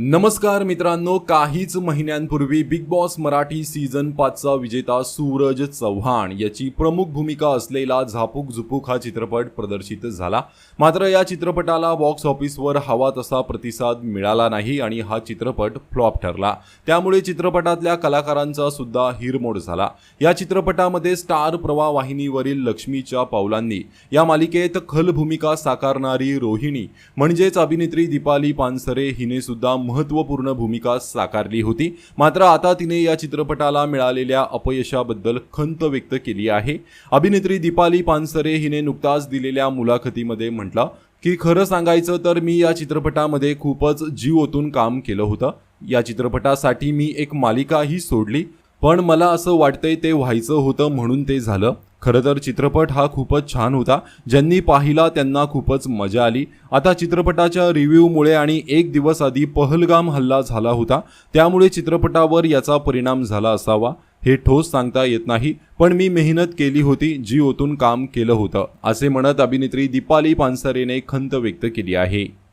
नमस्कार मित्रांनो काहीच महिन्यांपूर्वी बिग बॉस मराठी सीझन पाचचा विजेता सूरज चव्हाण याची प्रमुख भूमिका असलेला झापूक झुपूक हा चित्रपट प्रदर्शित झाला. मात्र या चित्रपटाला बॉक्स ऑफिसवर हवा तसा प्रतिसाद मिळाला नाही आणि हा चित्रपट फ्लॉप ठरला. त्यामुळे चित्रपटातल्या कलाकारांचा सुद्धा हिरमोड झाला. या चित्रपटामध्ये स्टार प्रवाह वाहिनीवरील लक्ष्मीच्या पावलांनी या मालिकेत खल भूमिका साकारणारी रोहिणी म्हणजेच अभिनेत्री दीपाली पानसरे हिने सुद्धा महत्त्वपूर्ण भूमिका साकारली होती. मात्र आता तिने या चित्रपटाला मिळालेल्या अपयशाबद्दल खंत व्यक्त केली आहे. अभिनेत्री दीपाली पानसरे हिने नुकताच दिलेल्या मुलाखतीमध्ये म्हटलं की खरं सांगायचं तर मी या चित्रपटामध्ये खूपच जीव ओतून काम केलं होतं. या चित्रपटासाठी मी एक मालिकाही सोडली. पण मला असं वाटतंय ते व्हायचं होतं म्हणून ते झालं. खरं तर चित्रपट हा खूपच छान होता. ज्यांनी पाहिला त्यांना खूपच मजा आली. आता चित्रपटाच्या रिव्ह्यूमुळे आणि एक दिवस आधी पहलगाम हल्ला झाला होता. त्यामुळे चित्रपटावर याचा परिणाम झाला असावा. हे ठोस सांगता येत नाही. पण मी मेहनत केली होती जी ओतून काम केलं होतं असे म्हणत अभिनेत्री दीपाली पानसरेने खंत व्यक्त केली आहे.